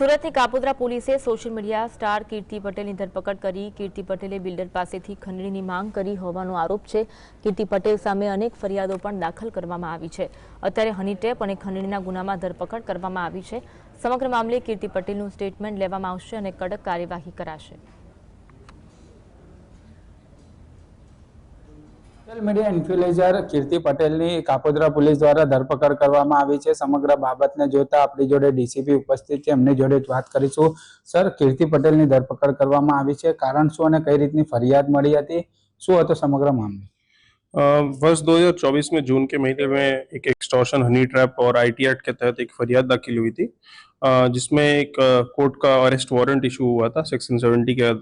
સુરતની કાપોદ્રા પોલીસે social media star કીર્તિ પટેલની ધરપકડ કરી કીર્તિ પટેલે બિલ્ડર પાસેથી ખંડણીની માંગ કરી હોવાનો આરોપ છે કીર્તિ પટેલ સામે અનેક ફરિયાદો પણ દાખલ કરવામાં આવી છે અત્યારે હનીટેપ અને ખંડણીના ગુનામાં ધરપકડ કરવામાં આવી છે સમગ્ર મામલે કીર્તિ પટેલનું સ્ટેટમેન્ટ લેવામાં આવશે અને કડક કાર્યવાહી કરાશે સોશિયલ મીડિયા ઇન્ફ્લુએન્સર કીર્તિ પટેલની કાપોદ્રા પોલીસ દ્વારા ધરપકડ કરવામાં આવી છે સમગ્ર બાબતને જોતા આપણી જોડે ડીસીપી ઉપસ્થિત છે એમની જોડે વાત કરીશું સર કીર્તિ પટેલની ધરપકડ કરવામાં આવી છે કારણ શું અને કઈ રીતની ફરિયાદ મળી હતી શું હતો સમગ્ર મામલો वर्ष 2024 में जून के महीने में એક एक्सटॉर्शन हनी ट्रैप ઓર आईटी एक्ट के तहत एक फरियाद दाखिल हुई थी जिसमें एक कोर्ट का अरेस्ट वारंट इशू हुआ था सेक्शन 70 के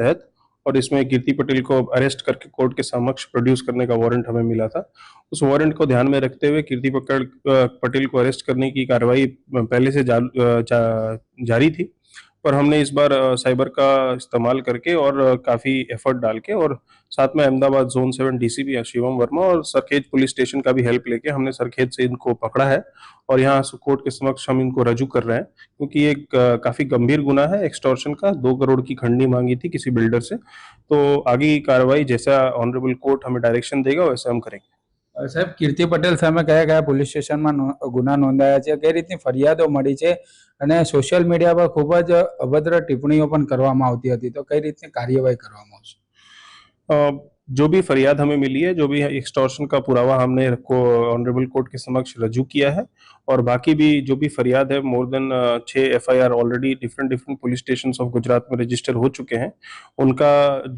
तहत और इसमें कीर्ति पटेल को अरेस्ट करके कोर्ट के समक्ष प्रोड्यूस करने का वारंट हमें मिला था उस वारंट को ध्यान में रखते हुए कीर्ति पटेल को अरेस्ट करने की कार्रवाई पहले से जा, जा, जारी थी पर हमने इस बार साइबर का इस्तेमाल करके और काफ़ी एफर्ट डाल के और साथ में Ahmedabad zone seven DCP Shivam Verma और सरखेज पुलिस स्टेशन का भी हेल्प लेके हमने सरखेज से इनको पकड़ा है और यहाँ कोर्ट के समक्ष हम इनको रजू कर रहे हैं क्योंकि ये काफ़ी गंभीर गुना है एक्सटॉर्शन का दो करोड़ की खंडी मांगी थी किसी बिल्डर से तो आगे की कार्रवाई जैसा ऑनरेबल कोर्ट हमें डायरेक्शन देगा वैसे हम करेंगे સાહેબ કીર્તિ પટેલ સામે કયા કયા પોલીસ સ્ટેશનમાં ગુના નોંધાયા છે કઈ રીતની ફરિયાદો મળી છે અને સોશિયલ મીડિયા પર ખૂબ જ અભદ્ર ટિપ્પણીઓ પણ કરવામાં આવતી હતી તો કઈ રીતની કાર્યવાહી કરવામાં આવશે जो भी फरियाद हमें मिली है जो भी एक्सटॉर्शन का पुरावा हमने ऑनरेबल कोर्ट के समक्ष रजू किया है और बाकी भी जो भी फरियाद है मोर देन छः F already different different police station of Gujarat में रजिस्टर हो चुके हैं उनका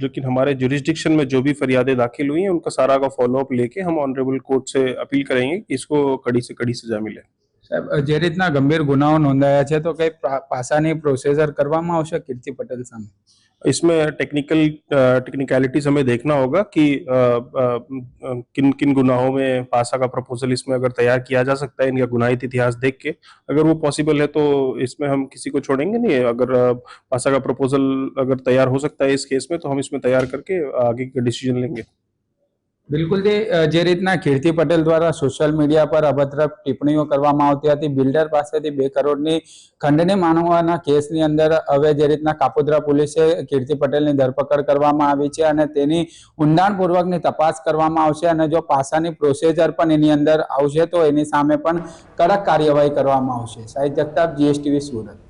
जो कि हमारे जुरिस्डिक्शन में जो भी फरियादें दाखिल हुई हैं उनका सारा का फॉलोअप लेके हम ऑनरेबल कोर्ट से अपील करेंगे कि इसको कड़ी से कड़ी सजा मिले સાહેબ જે રીતના ગંભીર ગુનાઓ નોંધાયા છે તો કઈ પાસાની પ્રોસેસર કરવામાં આવશે કીર્તિ પટેલ સામે इसमें टेक्निकल टेक्निकलिटीज हमें देखना होगा कि आ, आ, किन किन गुनाहों में पासा का प्रपोजल इसमें अगर तैयार किया जा सकता है इनका गुनाहित इतिहास देख के अगर वो पॉसिबल है तो इसमें हम किसी को छोड़ेंगे नहीं अगर पासा का प्रपोजल अगर तैयार हो सकता है इस केस में तो हम इसमें तैयार करके आगे का डिसीजन लेंगे બિલકુલ જે જે રીતના કીર્તિ પટેલ દ્વારા સોશિયલ મીડિયા પર અભદ્ર ટિપ્પણીઓ કરવામાં આવતી હતી બિલ્ડર પાસેથી બે કરોડની ખંડને માનવાના કેસની અંદર હવે જે રીતના કાપોદ્રા પોલીસે કીર્તિ પટેલની ધરપકડ કરવામાં આવી છે અને તેની ઊંડાણપૂર્વકની તપાસ કરવામાં આવશે અને જો પાસાની પ્રોસેજર પણ એની અંદર આવશે તો એની સામે પણ કડક કાર્યવાહી કરવામાં આવશે સાહિત્ય જગતાપ જીએસટીવી સુરત